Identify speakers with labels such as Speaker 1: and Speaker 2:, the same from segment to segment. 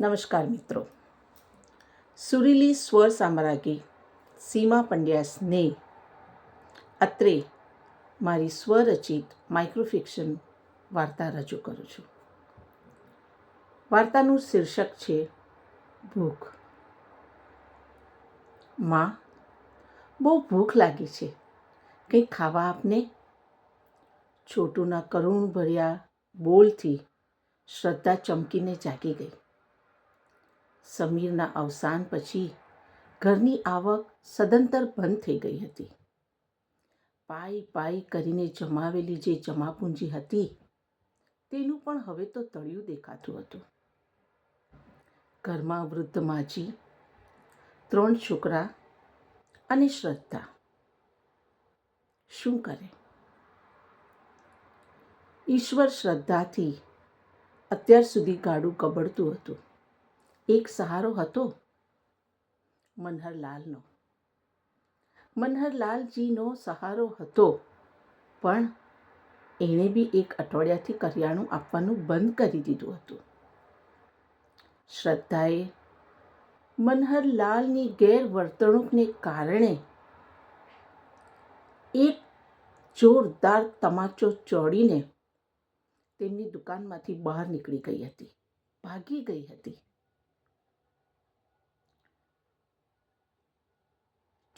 Speaker 1: નમસ્કાર મિત્રો. સુરીલી સ્વર સામ્રાજ્ઞી સીમા પંડ્યા સ્નેહ અત્રે મારી સ્વરચિત માઇક્રોફિક્શન વાર્તા રજૂ કરું છું. વાર્તાનું શીર્ષક છે ભૂખ. માં, બહુ ભૂખ લાગી છે. કંઈ ખાવા આપને? છોટુના કરુણ ભર્યા બોલથી શ્રદ્ધા ચમકીને જાગી ગઈ. સમીરના અવસાન પછી ઘરની આવક સદંતર બંધ થઈ ગઈ હતી. પાઈ પાઈ કરીને જમાવેલી જે જમાપૂંજી હતી, તેનું પણ હવે તો તળિયું દેખાતું હતું. ઘરમાં વૃદ્ધ માજી, ત્રણ છોકરા અને શ્રદ્ધા. શું કરે? ઈશ્વર શ્રદ્ધાથી અત્યાર સુધી ગાડું કબડતું હતું. એક સહારો હતો મનહરલાલનો. મનહરલાલજીનો સહારો હતો, પણ એણે બી એક અઠવાડિયાથી કરિયાણું આપવાનું બંધ કરી દીધું હતું. શ્રદ્ધાએ મનહરલાલની ગેરવર્તણૂકને કારણે એક જોરદાર તમાચો ચોડીને તેમની દુકાનમાંથી બહાર નીકળી ગઈ હતી, ભાગી ગઈ હતી.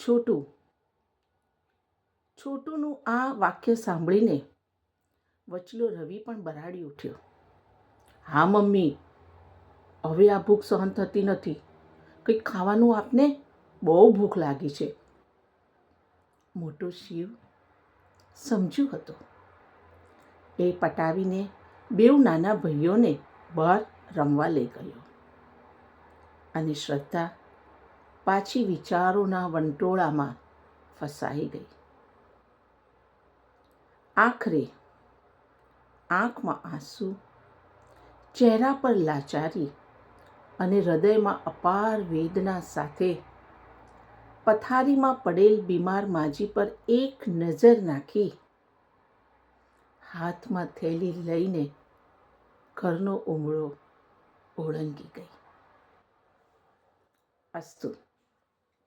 Speaker 1: છોટું. છોટુનું આ વાક્ય સાંભળીને વચલો રવિ પણ બરાડી ઉઠ્યો. હા, મમ્મી, હવે આ ભૂખ સહન થતી નથી. કંઈક ખાવાનું આપને? બહુ ભૂખ લાગી છે. મોટો શિવ સમજ્યું હતો. એ પટાવીને બેઉ નાના ભાઈઓને બહાર રમવા લઈ ગયો. અને શ્રદ્ધા પાછી વિચારોના વંટોળામાં ફસાઈ ગઈ. આખરે આંખમાં આંસુ, ચહેરા પર લાચારી અને હૃદયમાં અપાર વેદના સાથે પથારીમાં પડેલ બીમાર માજી પર એક નજર નાખી, હાથમાં થેલી લઈને ઘરનો ઉમળો ઓળંગી ગઈ. અસ્તુ